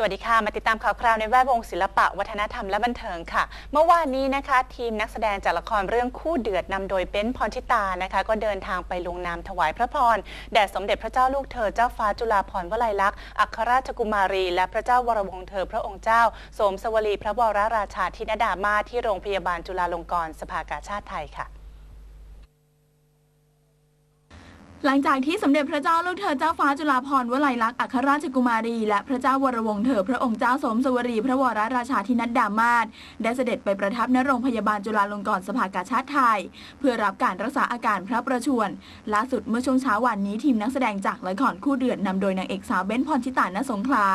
สวัสดีค่ะ มาติดตามข่าวคราวในแวดวงศิลปะวัฒนธรรมและบันเทิงค่ะ เมื่อวานนี้นะคะ ทีมนักแสดงจากละครเรื่องคู่เดือดนำโดยเบ้นพรชิตานะคะ ก็เดินทางไปลงนามถวายพระพรแด่สมเด็จพระเจ้าลูกเธอเจ้าฟ้าจุฬาภรณ์วลัยลักษณ์อัครราชกุมารี และพระเจ้าวรวงเธอพระองค์เจ้า สมสวรีพระวรราชาธินดามาที่โรงพยาบาลจุฬาลงกรณ์สภากาชาติไทยค่ะ หลังจากที่สมเด็จพระเจ้าลูกเธอเจ้าฟ้าจุฬาภรณ์วลัยลักษณ์อัครราชกุมารี และพระเจ้าวรวงเธอพระองค์เจ้าสมสวรี พระวรราชาธินัดดามาศได้เสด็จไปประทับณโรงพยาบาลจุฬาลงกรณ์สภากาชาติไทย เพื่อรับการรักษาอาการพระประชวรล่าสุดเมื่อช่วงเช้าวันนี้ทีมนักแสดงจากละครคู่เดือดนำโดยนางเอกสาวเบ้นพรชิตาณสงขลา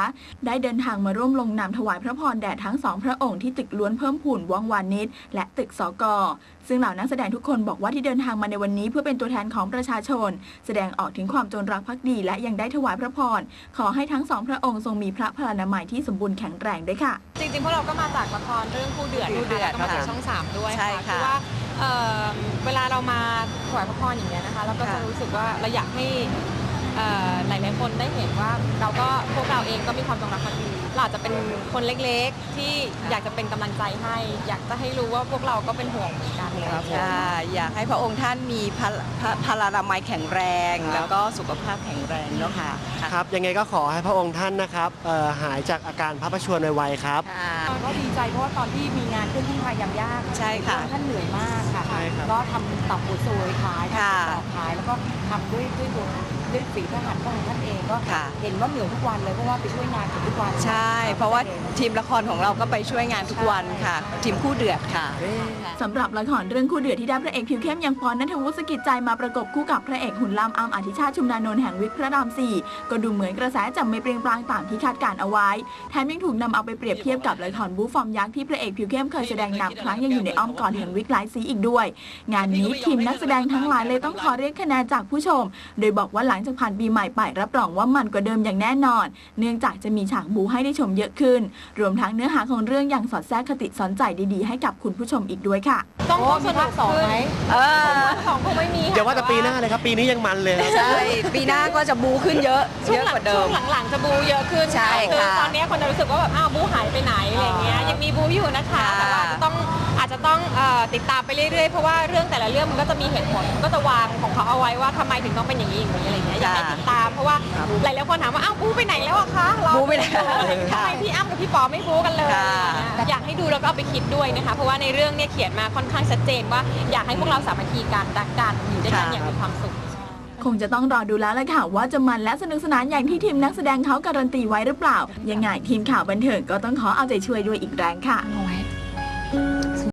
ได้เดินทางมาร่วมลงนามถวายพระพรแด่ทั้งสองพระองค์ที่ตึกล้วนเพิ่มพูนว่องวานนิดและตึกสกซึ่งเหล่านักแสดงทุกคนบอกว่าที่เดินทางมาในวันนี้เพื่อเป็นตัวแทนของประชาชนแสดงออกถึงความจงรักภักดีและยังได้ถวายพระพร ขอให้ทั้งสองพระองค์ทรงมีพระพลานามัยที่สมบูรณ์แข็งแรงด้วยค่ะ จริงๆพวกเราก็มาจากละครเรื่องคู่เดือดคู่เดือดนะคะแล้วก็มาจากค่ะช่องสามด้วยใช่ค่ะคือว่าเอ่อเวลาเรามาถวายพระพรอย่างเงี้ยนะคะ เราก็จะค่ะรู้สึกว่าเราอยากให้ เอ่อหลายๆคนได้เห็นว่าเราก็พวกเราเองก็มีความจงรักภักดีเราอาจจะเป็นคนเล็กๆ ที่อยากจะเป็นกำลังใจให้ อยากจะให้รู้ว่าพวกเราก็เป็นห่วงเหมือนกันเลยใช่อยากให้พระองค์ท่านมีพระพระพลานามัยแข็งแรง แล้วก็สุขภาพแข็งแรงเนาะค่ะค่ะครับยังไงก็ขอให้พระองค์ท่านนะครับเอ่อหายจากอาการพระประชวรไวๆครับค่ะก็ดีใจเพราะว่าตอนที่มีงานขึ้นที่พายามยากใช่ค่ะท่านเหนื่อยมากค่ะใช่ครับก็ทำตับบดโซยขายค่ะทำต่อขายแล้วก็ทำด้วยด้วยตัว ด้วยฝีพระหัตถ์ของท่านเองก็ค่ะ เห็นว่าเหนื่อยทุกวันเลยเพราะว่าไปช่วยงานทุกวันใช่ เพราะว่าทีมละครของเราก็ไปช่วยงานทุกวันค่ะ ทีมคู่เดือดค่ะ สำหรับละครเรื่องคู่เดือดที่ได้พระเอกผิวเข้มอย่างปอนนัทวุฒิสกิจใจมาประกบคู่กับพระเอกหุ่นล่ำอัมอธิชาติชุมนานนท์แห่งวิกพระรามสี่ก็ดูเหมือนกระแสจะไม่เปรียงปรางตามที่คาดการเอาไว้แถมยังถูกนำเอาไปเปรียบเทียบกับละครบู๊ฟอร์มยักษ์ที่พระเอกผิวเข้มเคยแสดงนำครั้งยังอยู่ในอ้อมกอดแห่งวิกหลายสีอีกด้วย งานนี้ทีมนักแสดงทั้งหลายเลยต้องขอเรียกคะแนนจากผู้ชม โดยบอกว่าหลังจากผ่านปีใหม่ไปรับรองว่ามันกว่าเดิมอย่างแน่นอน เนื่องจากจะมีฉากบูให้ได้ชมเยอะขึ้น รวมทั้งเนื้อหาของเรื่องยังสอดแทรกคติสอนใจดีๆ ให้กับคุณผู้ชมอีกด้วยค่ะ ต้องโอ้ต้องมีสนุภากคสองขึ้นไหมเออภาคสองคงไม่มีค่ะเดี๋ยวว่าแต่ปีหน้าเลยครับ ปีนี้ยังมันเลยครับใช่ปีหน้าก็จะบูขึ้นเยอะช่เยวงอะหลักว่าเดิช่วมงหลังๆจะบูเยอะขึ้นใช่คือค่ะตอนนี้คนจะรู้สึกว่าแบบอ้าวบูหายไปไหนอะไรอย่างเงี้ยอ๋อยังมีบูอยู่นะคะค่ะแต่ว่าจะต้องอา จจะต้องเอ่อติดตามไปเรื่อยๆ เพราะว่าเรื่องแต่ละเรื่องมันก็จะมีเหตุผลก็จะวางของเขาเอาไว้ว่าทำไมถึงต้องเป็นอย่างนี้อย่างนี้อะไรอย่างเงี้ยอยากให้ติดตามเพราะว่าหลายๆคนถามว่าอ้าวบูไปไหนแล้วอะคะเราบูไปไหนทำไมพี่อ้ำกับพี่ปอไม่บูกันเลย ค่ะอยากให้ดูแล้วก็เอาไปคิดด้วยนะคะ เพราะว่าในเรื่องเนี่ยเขียนมาค่อนข้างชัดเจนว่าอยากให้พวกเราสามัคคีกันรักกันอยู่ด้วยกันอย่างมีความสุข คงจะต้องรอดูแล้วละค่ะ ว่าจะมันและสนุกสนานอย่างที่ทีมนักแสดงเขาการันตีไว้หรือเปล่า ยังไงทีมข่าวบันเทิงก็ต้องขอเอาใจช่วยด้วยอีกแรงค่ะ